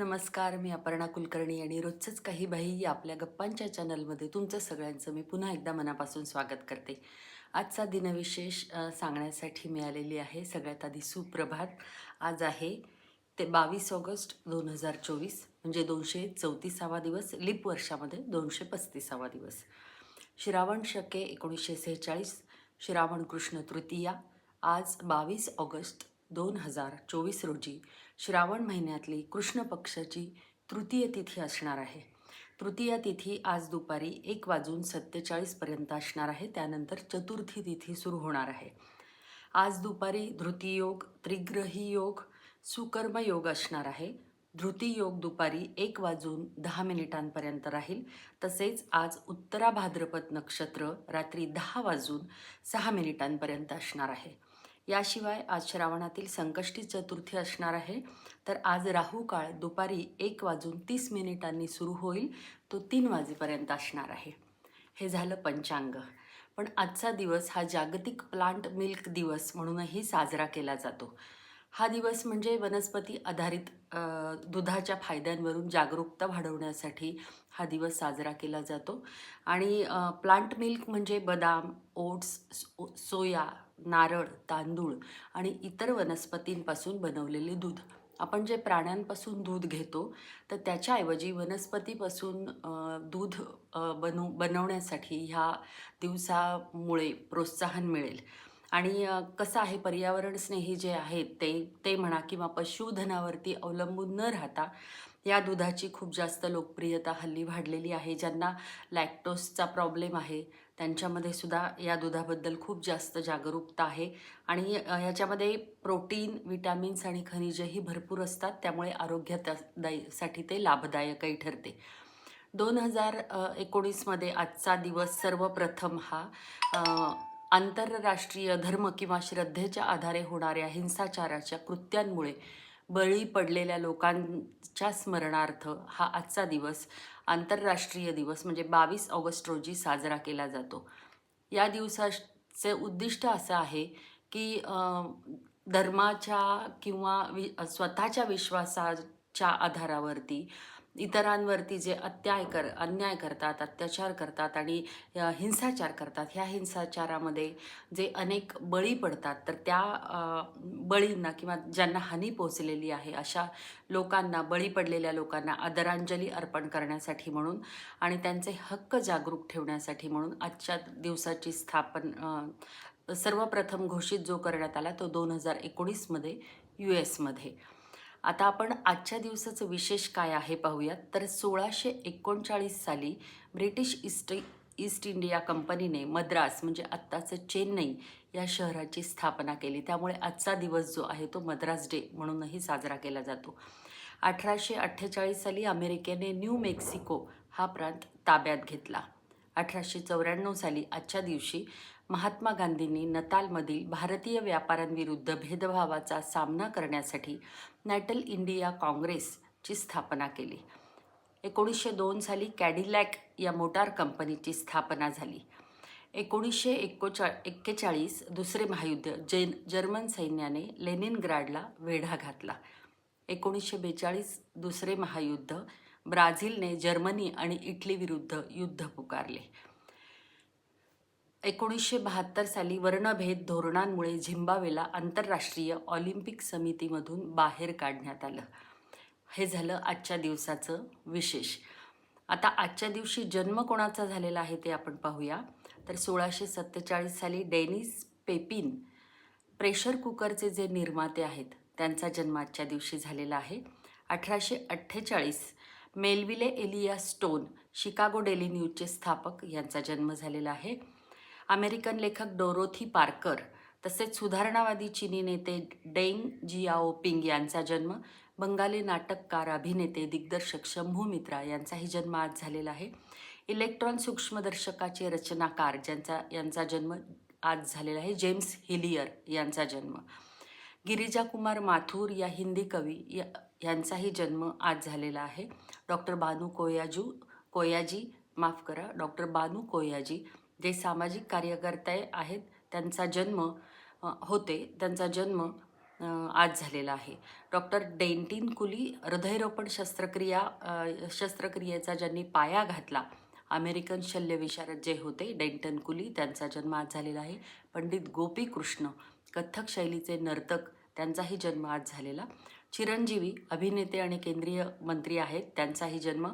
नमस्कार मी अपर्णा कुलकर्णी आणि रोजचंच काही बाई या आपल्या गप्पांच्या चॅनलमध्ये तुमचं सगळ्यांचं मी पुन्हा एकदा मनापासून स्वागत करते. आजचा दिनविशेष सांगण्यासाठी मिळालेली आहे सगळ्यात आधी सुप्रभात. आज आहे ते बावीस ऑगस्ट दोन हजार चोवीस म्हणजे दोनशे चौतीसावा दिवस लिप वर्षामध्ये दोनशे पस्तीसावा दिवस. श्रावण शके एकोणीसशे सेहेचाळीस श्रावण कृष्ण तृतीया आज बावीस ऑगस्ट दोन हजार चोवीस रोजी श्रावण महिन्यातली कृष्ण पक्षाची तृतीय तिथी असणार आहे. तृतीय तिथी आज दुपारी एक वाजून सत्तेचाळीसपर्यंत असणार आहे. त्यानंतर चतुर्थी तिथी सुरू होणार आहे. आज दुपारी धृतीयोग त्रिग्रही योग सुकर्म योग असणार आहे. धृतीयोग दुपारी एक वाजून दहा मिनिटांपर्यंत राहील. तसेच आज उत्तरा भाद्रपद नक्षत्र रात्री दहा वाजून सहा मिनिटांपर्यंत असणार आहे. याशिवाय आज श्रावणातील संकष्टी चतुर्थी असणार आहे. तर आज राहू काळ दुपारी एक वाजून तीस मिनिटांनी सुरू होईल. तो तीन वाजेपर्यंत असणार आहे. हे झालं पंचांग. पण आजचा दिवस हा जागतिक प्लांट मिल्क दिवस म्हणूनही साजरा केला जातो. हा दिवस म्हणजे वनस्पती आधारित दुधाच्या फायद्यांवरून जागरूकता वाढवण्यासाठी हा दिवस साजरा केला जातो. आणि प्लांट मिल्क म्हणजे बदाम ओट्स सोया नारळ तांदूळ आणि इतर वनस्पतींपासून बनवलेले दूध. आपण जे प्राण्यांपासून दूध घेतो तर त्याच्याऐवजी वनस्पतीपासून दूध बनव बनवण्यासाठी ह्या दिवसामुळे प्रोत्साहन मिळेल. आणि कसं आहे पर्यावरण स्नेही जे आहेत ते ते म्हणा किंवा पशुधनावरती अवलंबून न राहता या दुधाची खूप जास्त लोकप्रियता हल्ली वाढलेली आहे. ज्यांना लॅक्टोसचा प्रॉब्लेम आहे त्यांच्यामध्ये सुद्धा या दुधाबद्दल खूप जास्त जागरूकता आहे. आणि याच्यामध्ये प्रोटीन विटॅमिन्स आणि खनिजही भरपूर असतात. त्यामुळे आरोग्यासाठी ते लाभदायकही ठरते. दोन हजार एकोणीसमध्ये आजचा दिवस सर्वप्रथम हा आंतरराष्ट्रीय धर्म किंवा श्रद्धेच्या आधारे होणाऱ्या हिंसाचाराच्या कृत्यांमुळे बळी पडलेल्या लोकांच्या स्मरणार्थ हा आजचा दिवस आंतरराष्ट्रीय दिवस म्हणजे बावीस ऑगस्ट रोजी साजरा केला जातो. या दिवसाचे उद्दिष्ट असं आहे की धर्माच्या किंवा वि स्वतःच्या विश्वासाच्या आधारावरती इतरांवरती जे अत्याय कर अन्याय करतात अत्याचार करतात आणि हिंसाचार करतात ह्या हिंसाचारामध्ये जे अनेक बळी पडतात तर त्या बळींना किंवा ज्यांना हानी पोचलेली आहे अशा लोकांना बळी पडलेल्या लोकांना आदरांजली अर्पण करण्यासाठी म्हणून आणि त्यांचे हक्क जागरूक ठेवण्यासाठी म्हणून आजच्या दिवसाची स्थापन सर्वप्रथम घोषित जो करण्यात आला तो दोन हजार एकोणीसमध्ये यू एसमध्ये. आता आपण आजच्या दिवसाचं विशेष काय आहे पाहूयात. तर सोळाशे एकोणचाळीस साली ब्रिटिश ईस्ट ईस्ट इंडिया कंपनीने मद्रास म्हणजे आत्ताचं चेन्नई या शहराची स्थापना केली. त्यामुळे आजचा दिवस जो आहे तो मद्रास डे म्हणूनही साजरा केला जातो. अठराशे अठ्ठेचाळीस साली अमेरिकेने न्यू मेक्सिको हा प्रांत ताब्यात घेतला. अठराशे चौऱ्याण्णव साली आजच्या दिवशी महात्मा गांधींनी नतालमधील भारतीय व्यापाऱ्यांविरुद्ध भेदभावाचा सामना करण्यासाठी नॅटल इंडिया काँग्रेसची स्थापना केली. एकोणीसशे दोन साली कॅडिलॅक या मोटार कंपनीची स्थापना झाली. एकोणीसशे एकोचा एक्केचाळीस दुसरे महायुद्ध जैन जर्मन सैन्याने लेनिनग्राडला वेढा घातला. एकोणीसशे बेचाळीस दुसरे महायुद्ध ब्राझीलने जर्मनी आणि इटलीविरुद्ध युद्ध पुकारले. एकोणीसशे बहात्तर साली वर्णभेद धोरणांमुळे झिम्बावेला आंतरराष्ट्रीय ऑलिम्पिक समितीमधून बाहेर काढण्यात आलं. हे झालं आजच्या दिवसाचं विशेष. आता आजच्या दिवशी जन्म कोणाचा झालेला आहे ते आपण पाहूया. तर सोळाशे सत्तेचाळीस साली डेनिस पेपिन प्रेशर कुकरचे जे निर्माते आहेत त्यांचा जन्म आजच्या दिवशी झालेला आहे. अठराशे अठ्ठेचाळीस Melville Elijah Stone Chicago Daily न्यूजचे स्थापक यांचा जन्म झालेला आहे. अमेरिकन लेखक डोरोथी पार्कर तसेच सुधारणावादी चिनी नेते डेंग जियाओपिंग यांचा जन्म बंगाली नाटककार अभिनेते दिग्दर्शक शंभू मित्रा यांचाही जन्म आज झालेला आहे. इलेक्ट्रॉन सूक्ष्मदर्शकाचे रचनाकार ज्यांचा यांचा जन्म आज झालेला आहे जेम्स हिलियर यांचा जन्म. गिरिजा कुमार माथुर या हिंदी कवी या यांचाही जन्म आज झालेला आहे. डॉक्टर बानू कोयाजू कोयाजी माफ करा डॉक्टर बानू कोयाजी जे सामाजिक कार्यकर्ते आहेत त्यांचा जन्म होते त्यांचा जन्म आज झालेला आहे. डॉक्टर डेंटिन कुली हृदयरोपण शस्त्रक्रिया शस्त्रक्रियेचा ज्यांनी पाया घातला अमेरिकन शल्यविशारद जे होते डेंटन कुली त्यांचा जन्म आज झालेला आहे. पंडित गोपी कृष्ण कथ्थक शैलीचे नर्तक त्यांचाही जन्म आज झालेला. चिरंजीवी अभिनेते आणि केंद्रीय मंत्री आहेत. त्यांचाही जन्म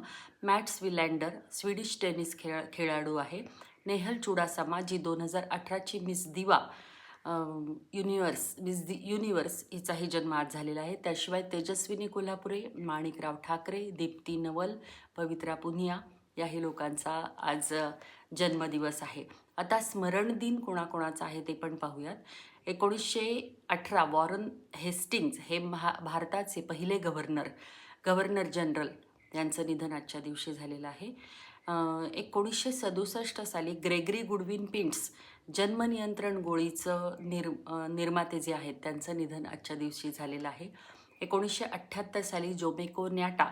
मॅट्स विलँडर स्वीडिश टेनिस खेळ खेळाडू आहे. नेहल चुडासामा जी दोन हजार अठराची Miss Diva Universe Miss the Universe हिचाही जन्म आज झालेला आहे. त्याशिवाय तेजस्विनी कोल्हापुरे माणिकराव ठाकरे दीप्ती नवल पवित्रा पुनिया याही लोकांचा आज जन्मदिवस आहे. आता स्मरण दिन कोणाकोणाचा आहे ते पण पाहूयात. एकोणीसशे अठरा वॉरन हेस्टिंग्ज हे महा भारताचे पहिले गव्हर्नर गव्हर्नर जनरल यांचं निधन आजच्या दिवशी झालेलं आहे. एकोणीसशे सदुसष्ट साली ग्रेगरी गुडविन पिंट्स जन्मनियंत्रण गोळीचं निर् निर्माते जे आहेत त्यांचं निधन आजच्या दिवशी झालेलं आहे. एकोणीसशे अठ्ठ्याहत्तर साली जोमेको न्याटा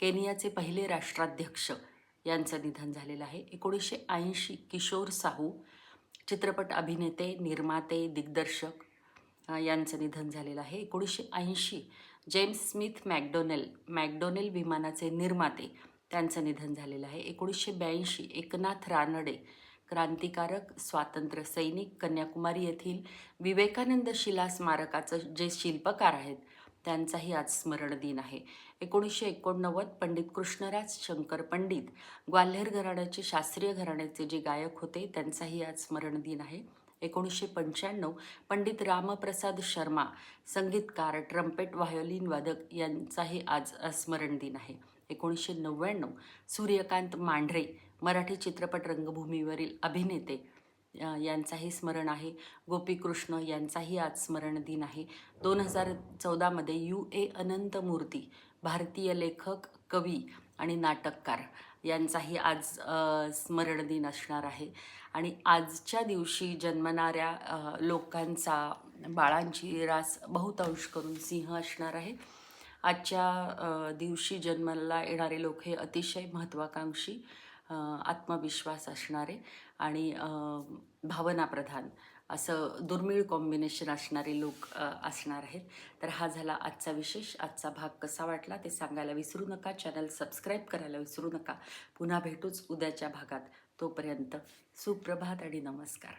केनियाचे पहिले राष्ट्राध्यक्ष यांचं निधन झालेलं आहे. एकोणीसशे ऐंशी किशोर साहू चित्रपट अभिनेते निर्माते दिग्दर्शक यांचं निधन झालेलं आहे. एकोणीसशे ऐंशी जेम्स स्मिथ मॅकडोनेल मॅकडोनेल विमानाचे निर्माते त्यांचं निधन झालेलं आहे. एकोणीसशे ब्याऐंशी एकनाथ रानडे क्रांतिकारक स्वातंत्र्य सैनिक कन्याकुमारी येथील विवेकानंद शिला स्मारकाचं जे शिल्पकार आहेत त्यांचाही आज स्मरण दिन आहे. एकोणीसशे एकोणनव्वद पंडित कृष्णराज शंकर पंडित ग्वाल्हेर घराण्याचे शास्त्रीय घराण्याचे जे गायक होते त्यांचाही आज स्मरण दिन आहे. एकोणीसशे पंच्याण्णव पंडित रामप्रसाद शर्मा संगीतकार ट्रम्पेट व्हायोलिन वादक यांचाही आज स्मरण दिन आहे. एकोणीसशे नव्याण्णव सूर्यकांत मांढरे मराठी चित्रपट रंगभूमीवरील अभिनेते यांचाही स्मरण आहे. गोपीकृष्ण यांचाही आज स्मरण दिन आहे. दोन हजार चौदामध्ये यू ए अनंत मूर्ती भारतीय लेखक कवी आणि नाटककार यांचाही आज स्मरण दिन असणार आहे. आणि आजच्या दिवशी जन्मणाऱ्या लोकांचा बाळांची रास बहुतांश करून सिंह असणार आहे. आजच्या दिवशी जन्माला येणारे लोक हे अतिशय महत्त्वाकांक्षी आत्मविश्वास असणारे आणि भावनाप्रधान असं दुर्मिळ कॉम्बिनेशन असणारे लोक असणार आहेत. तर हा झाला आजचा विशेष. आजचा भाग कसा वाटला ते सांगायला विसरू नका. चॅनल सबस्क्राईब करायला विसरू नका. पुन्हा भेटूच उद्याच्या भागात. तोपर्यंत सुप्रभात आणि नमस्कार.